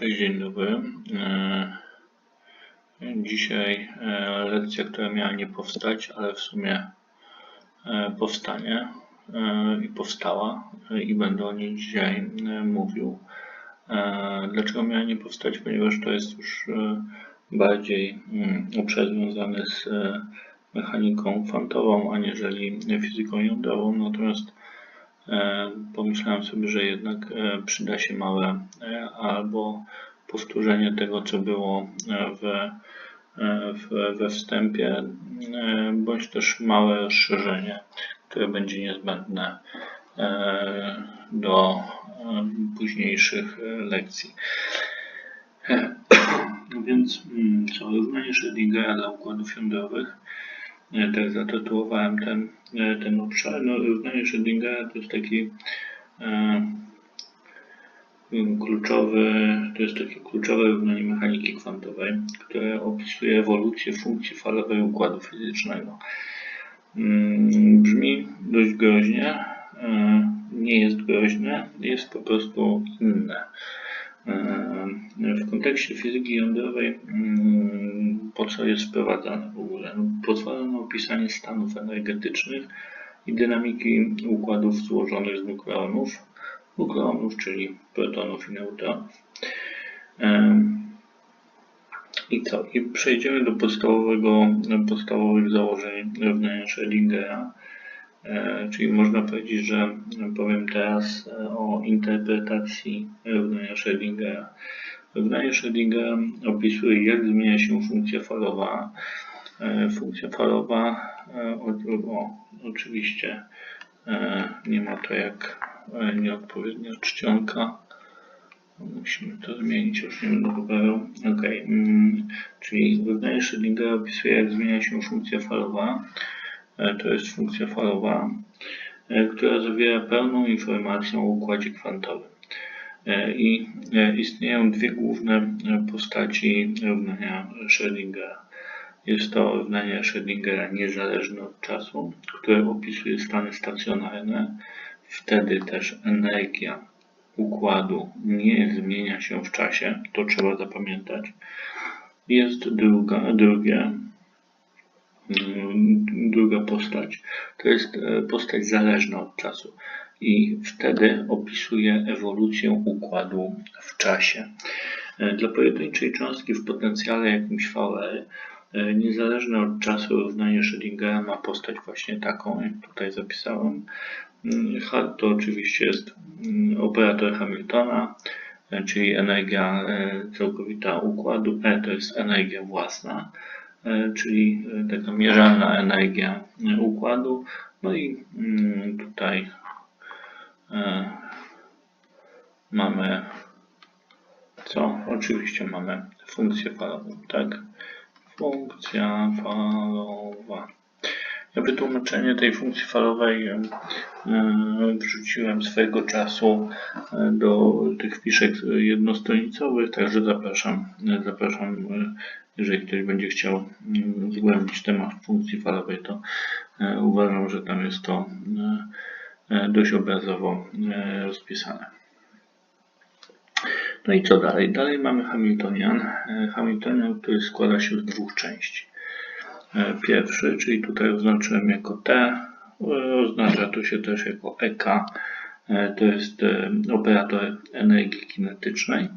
Cześć, dzień dobry. E, Dzisiaj e, lekcja, która miała nie powstać, ale w sumie e, powstanie i powstała i będę o niej dzisiaj mówił. Dlaczego miała nie powstać? Ponieważ to jest już bardziej mm, obszar związany z mechaniką kwantową, aniżeli fizyką jądrową. Natomiast Pomyślałem sobie, że jednak e, przyda się małe e, albo powtórzenie tego, co było e, w, e, w, we wstępie, e, bądź też małe rozszerzenie, które będzie niezbędne e, do e, późniejszych e, lekcji. E, Więc mm, co, równanie Schrödingera dla układów jądrowych. Tak zatytułowałem ten, e, ten obszar. No, równanie Schrödingera to jest taki e, kluczowy, to jest takie kluczowe równanie mechaniki kwantowej, które opisuje ewolucję funkcji falowej układu fizycznego. Mm, Brzmi dość groźnie, e, nie jest groźne, jest po prostu inne. E, W kontekście fizyki jądrowej, mm, po co jest wprowadzane w ogóle? No, pozwala na opisanie stanów energetycznych i dynamiki układów złożonych z nukleonów, nukleonów, czyli protonów i neutronów. I co? I przejdziemy do podstawowego, podstawowych założeń równania Schrödingera. E, Czyli można powiedzieć, że powiem teraz e, o interpretacji równania Schrödingera. Równanie Schrödingera opisuje, jak zmienia się funkcja falowa. E, Funkcja falowa, o, oczywiście nie ma to jak nieodpowiednia czcionka. Musimy to zmienić, już nie będę poprawiał. Ok, mm, czyli równanie Schrödingera opisuje, jak zmienia się funkcja falowa. E, To jest funkcja falowa, e, która zawiera pełną informację o układzie kwantowym. E, I istnieją dwie główne postaci równania Schrödingera. Jest to równanie Schrödingera niezależne od czasu, które opisuje stany stacjonarne. Wtedy też energia układu nie zmienia się w czasie, to trzeba zapamiętać. Jest druga, drugie, druga postać. To jest e, postać zależna od czasu i wtedy opisuje ewolucję układu w czasie. E, Dla pojedynczej cząstki w potencjale jakimś VR, e, niezależne od czasu równanie Schrödingera ma postać właśnie taką, jak tutaj zapisałem. Mm, H to oczywiście jest mm, operator Hamiltona, czyli energia całkowita układu. E to jest energia własna, czyli e, taka mierzalna energia e, układu. No i mm, tutaj e, mamy co? Oczywiście mamy funkcję falową, tak? Funkcja falowa. Ja wytłumaczenie tej funkcji falowej e, e, wrzuciłem swego czasu e, do tych fiszek jednostronicowych, także zapraszam, e, zapraszam, e, jeżeli ktoś będzie chciał mm, zgłębić temat funkcji falowej, to e, uważam, że tam jest to e, e, dość obrazowo e, rozpisane. No i co dalej? Dalej mamy Hamiltonian. E, Hamiltonian, który składa się z dwóch części. E, Pierwszy, czyli tutaj oznaczyłem jako T, e, oznacza to się też jako EK, e, to jest operator energii kinetycznej.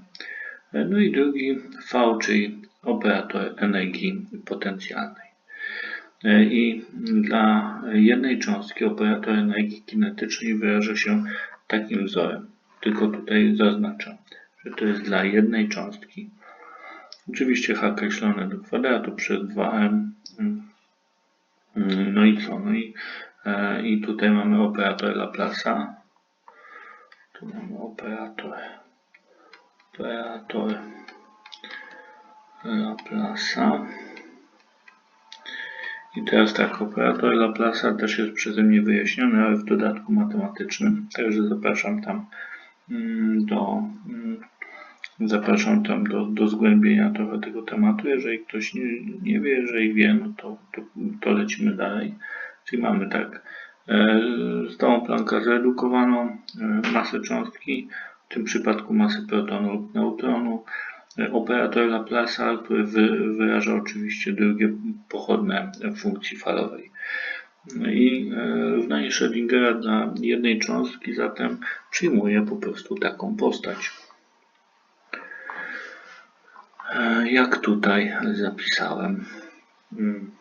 No i drugi V, czyli operator energii potencjalnej. I dla jednej cząstki operator energii kinetycznej wyraża się takim wzorem. Tylko tutaj zaznaczam, że to jest dla jednej cząstki. Oczywiście h określone do kwadratu przez 2m. No i co? No i, e, i tutaj mamy operator Laplace'a. Tu mamy operator. Operator Laplace'a. I teraz tak, operator Laplace'a też jest przeze mnie wyjaśniony, ale w dodatku matematycznym. Także zapraszam tam mm, do mm, zapraszam tam do, do zgłębienia trochę tego tematu. Jeżeli ktoś nie, nie wie, jeżeli wie, no to, to, to lecimy dalej. Czyli mamy tak, e, stałą plankę zredukowaną, e, masę cząstki w tym przypadku masę protonu lub neutronu. E, Operator Laplace'a, który wy, wyraża oczywiście drugie pochodne funkcji falowej. I e, równanie Schrödingera dla jednej cząstki zatem przyjmuje po prostu taką postać. E, Jak tutaj zapisałem. Mm.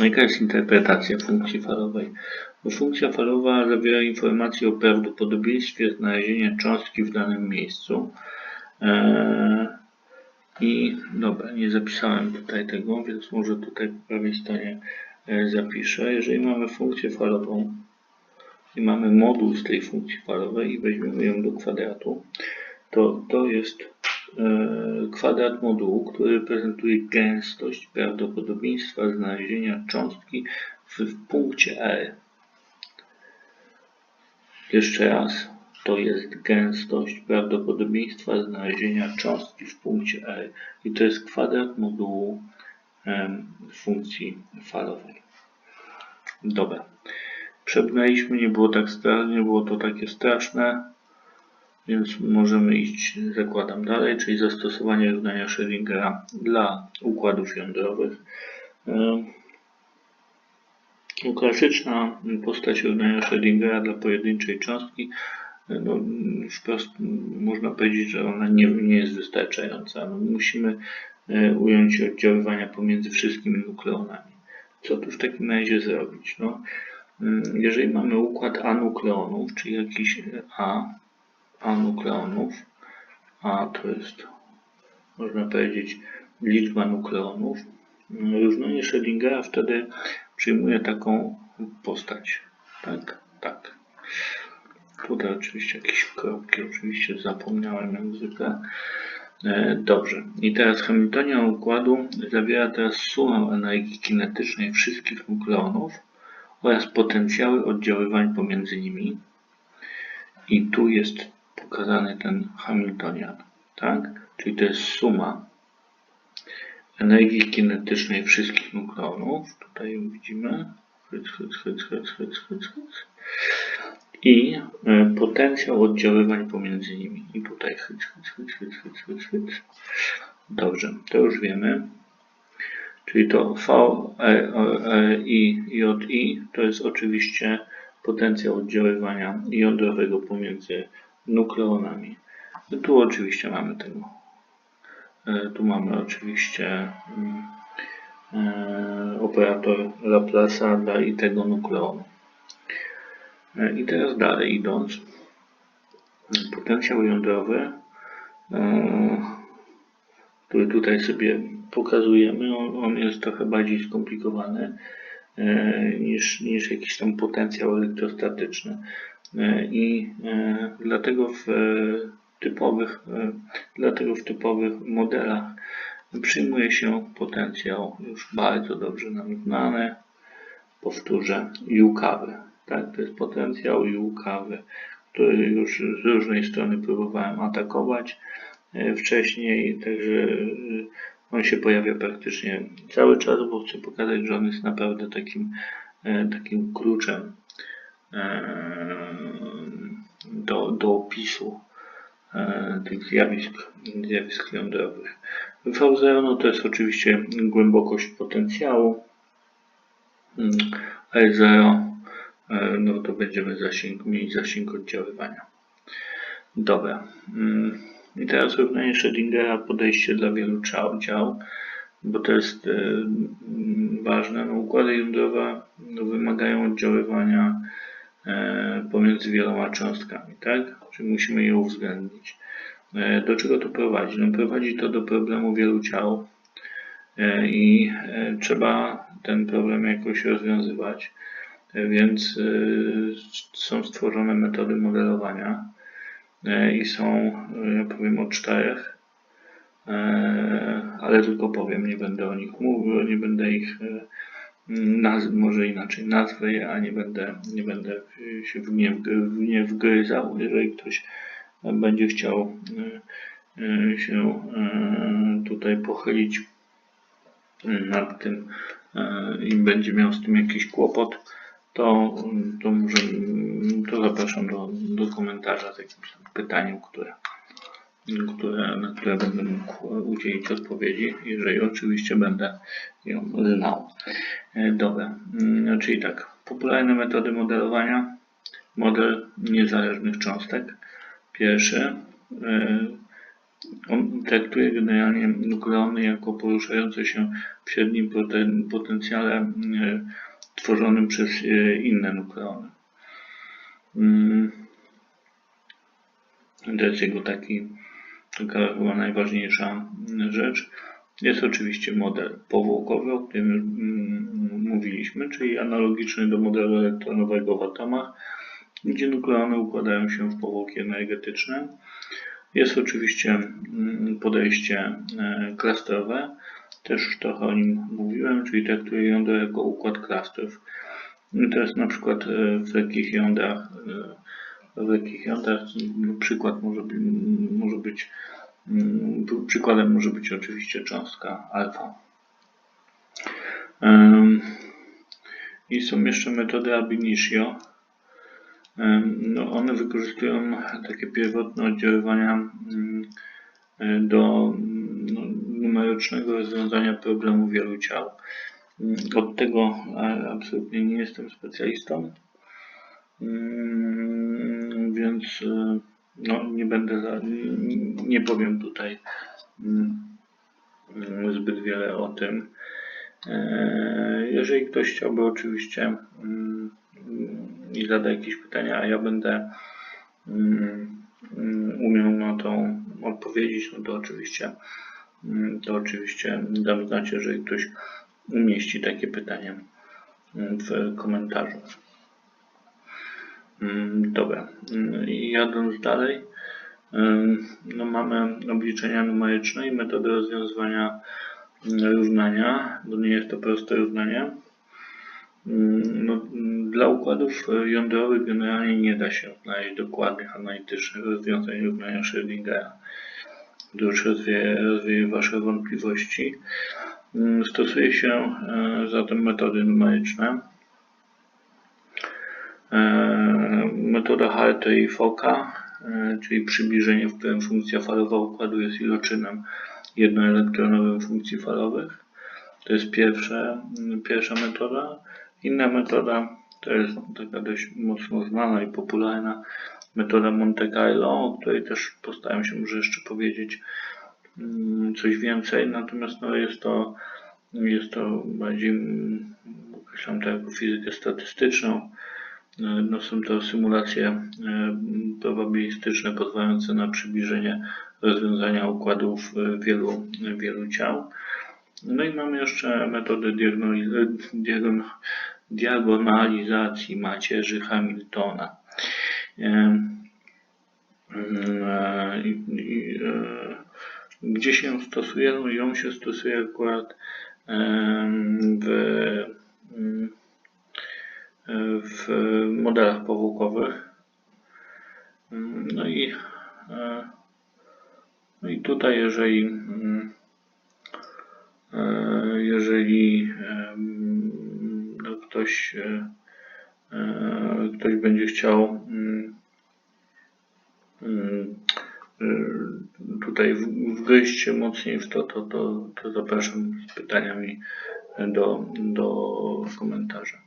Jaka jest interpretacja funkcji falowej? Bo Funkcja falowa zawiera informacje o prawdopodobieństwie znalezienia cząstki w danym miejscu. Eee, I dobra, nie zapisałem tutaj tego, więc może tutaj po prawej stronie e, zapiszę. Jeżeli mamy funkcję falową i mamy moduł z tej funkcji falowej i weźmiemy ją do kwadratu, to to jest e, kwadrat modułu, który reprezentuje gęstość prawdopodobieństwa znalezienia cząstki w, punkcie R. Jeszcze raz, to jest gęstość prawdopodobieństwa znalezienia cząstki w punkcie R i to jest kwadrat modułu em, funkcji falowej. Dobra. Przepnęliśmy, nie było tak strasznie, nie było to takie straszne, więc możemy iść, zakładam dalej, czyli zastosowanie równania Schrödingera dla układów jądrowych. No, Klasyczna postać równania Schrödingera dla pojedynczej cząstki, no, wprost można powiedzieć, że ona nie, nie jest wystarczająca. No, musimy e, ująć oddziaływania pomiędzy wszystkimi nukleonami. Co tu w takim razie zrobić? No, jeżeli mamy układ anukleonów, czyli jakiś A, A nukleonów, A to jest, można powiedzieć, liczba nukleonów, równanie Schrödingera wtedy przyjmuje taką postać. Tak? Tak. Tutaj oczywiście jakieś kropki, oczywiście zapomniałem jak zwykle. E, Dobrze. I teraz Hamiltonian układu zawiera teraz sumę energii kinetycznej wszystkich nukleonów oraz potencjały oddziaływań pomiędzy nimi. I tu jest pokazany ten Hamiltonian, tak? Czyli to jest suma energii kinetycznej wszystkich nukleonów. Tutaj ją widzimy. I e, potencjał oddziaływań pomiędzy nimi. I tutaj. Dobrze, to już wiemy. Czyli to V, E, E, I, J, I to jest oczywiście potencjał oddziaływania jądrowego pomiędzy nukleonami. Tu oczywiście mamy tego. E, Tu mamy oczywiście mm, e, operator Laplace'a dla i tego nukleonu. E, I teraz dalej idąc, potencjał jądrowy, który tutaj sobie pokazujemy, on, jest trochę bardziej skomplikowany niż, niż jakiś tam potencjał elektrostatyczny. E, I e, dlatego w e, typowych, dlatego w typowych modelach przyjmuje się potencjał już bardzo dobrze nam znany. Powtórzę, U kawy. Tak, to jest potencjał U kawy, który już z różnej strony próbowałem atakować wcześniej, także on się pojawia praktycznie cały czas, bo chcę pokazać, że on jest naprawdę takim, takim kluczem do, do opisu tych zjawisk, zjawisk jądrowych. V0 no to jest oczywiście głębokość potencjału, Mm, E0 e, no to będziemy zasięg, mieć zasięg oddziaływania. Dobra. I teraz równanie Schrödingera, podejście dla wielu ciał, bo to jest ważne. No, układy jądrowe no, wymagają oddziaływania pomiędzy wieloma cząstkami, tak? Czyli musimy je uwzględnić. E, Do czego to prowadzi? No, prowadzi to do problemu wielu ciał e, i e, trzeba ten problem jakoś rozwiązywać. E, Więc e, są stworzone metody modelowania e, i są, e, ja powiem o czterech, e, ale tylko powiem, nie będę o nich mówił, nie będę ich e, naz, może inaczej nazwę je, a nie będę, nie będę się w nie, w nie wgryzał. Jeżeli ktoś będzie chciał e, e, się tutaj pochylić nad tym i będzie miał z tym jakiś kłopot, to, to może to zapraszam do, do komentarza z jakimś pytaniem, które, które, na które będę mógł udzielić odpowiedzi, jeżeli oczywiście będę ją znał. E, Dobra, Mm, czyli tak, popularne metody modelowania. Model niezależnych cząstek. Pierwszy. e, On traktuje generalnie nukleony jako poruszające się w średnim poten- potencjale e, tworzonym przez inne nukleony. Mm. To jest jego taki, taka chyba najważniejsza rzecz. Jest oczywiście model powłokowy, o którym mm, mówiliśmy, czyli analogiczny do modelu elektronowego w atomach, gdzie nukleony układają się w powłoki energetyczne. Jest oczywiście mm, podejście e, klasterowe, też trochę o nim mówiłem, czyli traktuje jądro jako układ klastrów. To jest na przykład e, w lekkich jądrach, w lekkich jądrach no, przykład może może być mm, przykładem może być oczywiście cząstka alfa. I są jeszcze metody ab initio. No, one wykorzystują takie pierwotne oddziaływania mm, e, do no, numerycznego rozwiązania problemu wielu ciał. Mm, Od tego e, absolutnie nie jestem specjalistą, więc e, no, nie będę, za, nie, powiem tutaj mm, mm, zbyt wiele o tym. E, Jeżeli ktoś chciałby oczywiście mm, i zada jakieś pytania, a ja będę mm, mm, umiał na to odpowiedzieć, no to oczywiście, mm, to oczywiście dam znać, jeżeli ktoś umieści takie pytanie mm, w komentarzu. Mm, Dobra, Mm, jadąc dalej, ym, no mamy obliczenia numeryczne i metody rozwiązywania mm, równania, bo nie jest to proste równanie. Mm, No, mm, dla układów jądrowych generalnie nie da się znaleźć dokładnych analitycznych rozwiązań równania Schrödingera. To już rozwieje, Wasze wątpliwości. Mm, Stosuje się e, zatem metody numeryczne. E, Metoda Harta i Foka, e, czyli przybliżenie, w którym funkcja falowa układu jest iloczynem jednoelektronowym funkcji falowych. To jest pierwsze, pierwsza metoda. Inna metoda to jest taka dość mocno znana i popularna metoda Monte Carlo, o której też postaram się może jeszcze powiedzieć mm, coś więcej. Natomiast no, jest to jest to bardziej mm, określam to jako fizykę statystyczną. E, No, są to symulacje e, probabilistyczne pozwalające na przybliżenie rozwiązania układów e, wielu, wielu ciał. No i mamy jeszcze diagon- diagonalizacji macierzy Hamiltona. E, e, e, Gdzie się stosuje? No ją się stosuje akurat w, mm, w modelach powłokowych. No i, e, no i tutaj, jeżeli, e, jeżeli em, no ktoś, e, e, ktoś będzie chciał mm, mm, e, tutaj wgryźć się mocniej w to, to, to, to zapraszam z pytaniami do, do komentarza.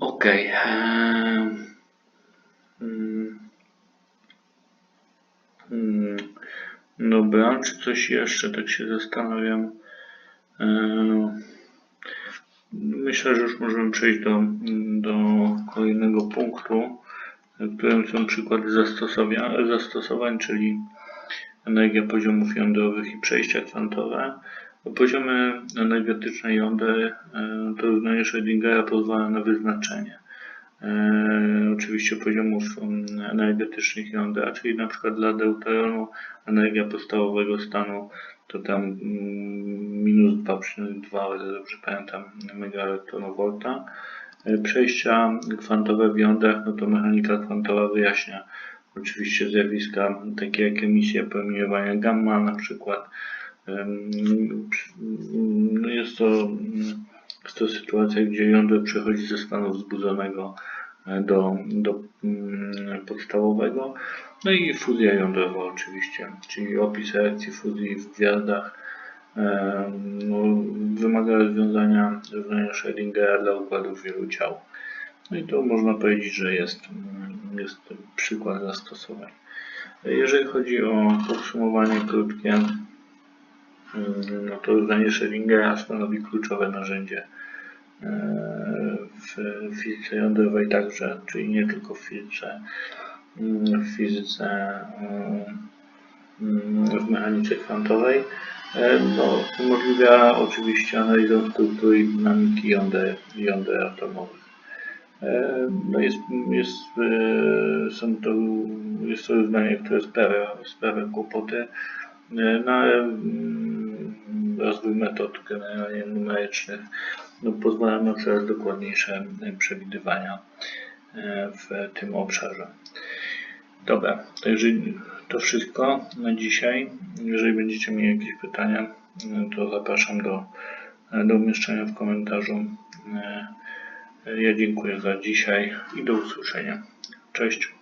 Okej. em, mm, mm, Dobra, czy coś jeszcze? Tak się zastanawiam. Myślę, że już możemy przejść do, do kolejnego punktu, w którym są przykłady zastosowia- zastosowań, czyli energia poziomów jądrowych i przejścia kwantowe. Poziomy energetyczne jąder e, to równanie Schrödingera pozwala na wyznaczenie e, oczywiście poziomów energetycznych jądra, czyli na przykład dla deuteronu energia podstawowego stanu to tam mm, minus 2,2, o ile dobrze pamiętam, megaelektronowolta. E, Przejścia kwantowe w jądrach, no to mechanika kwantowa wyjaśnia oczywiście zjawiska takie jak emisja promieniowania gamma na przykład. No jest to, jest to sytuacja, gdzie jądro przechodzi ze stanu wzbudzonego e, do, do mm, podstawowego. No i fuzja jądrowa oczywiście, czyli opis reakcji fuzji w gwiazdach. No, wymaga rozwiązania równania Schrödingera dla układów wielu ciał. No i to można powiedzieć, że jest, jest przykład zastosowań. Jeżeli chodzi o podsumowanie krótkie, no to równanie Schrödingera stanowi kluczowe narzędzie e, w fizyce jądrowej także, czyli nie tylko w fizyce, mm, w fizyce mm, w mechanice kwantowej. E, No, umożliwia oczywiście analizę struktury i dynamiki jąder, jąder atomowych. E, No jest, jest, są to, jest to równanie, które sprawia, sprawia kłopoty, no ale mm, rozwój metod generalnie numerycznych no, pozwala na coraz dokładniejsze przewidywania e, w tym obszarze. Dobra, jeżeli to wszystko na dzisiaj. Jeżeli będziecie mieli jakieś pytania, e, to zapraszam do, do umieszczenia w komentarzu. E, Ja dziękuję za dzisiaj i do usłyszenia. Cześć.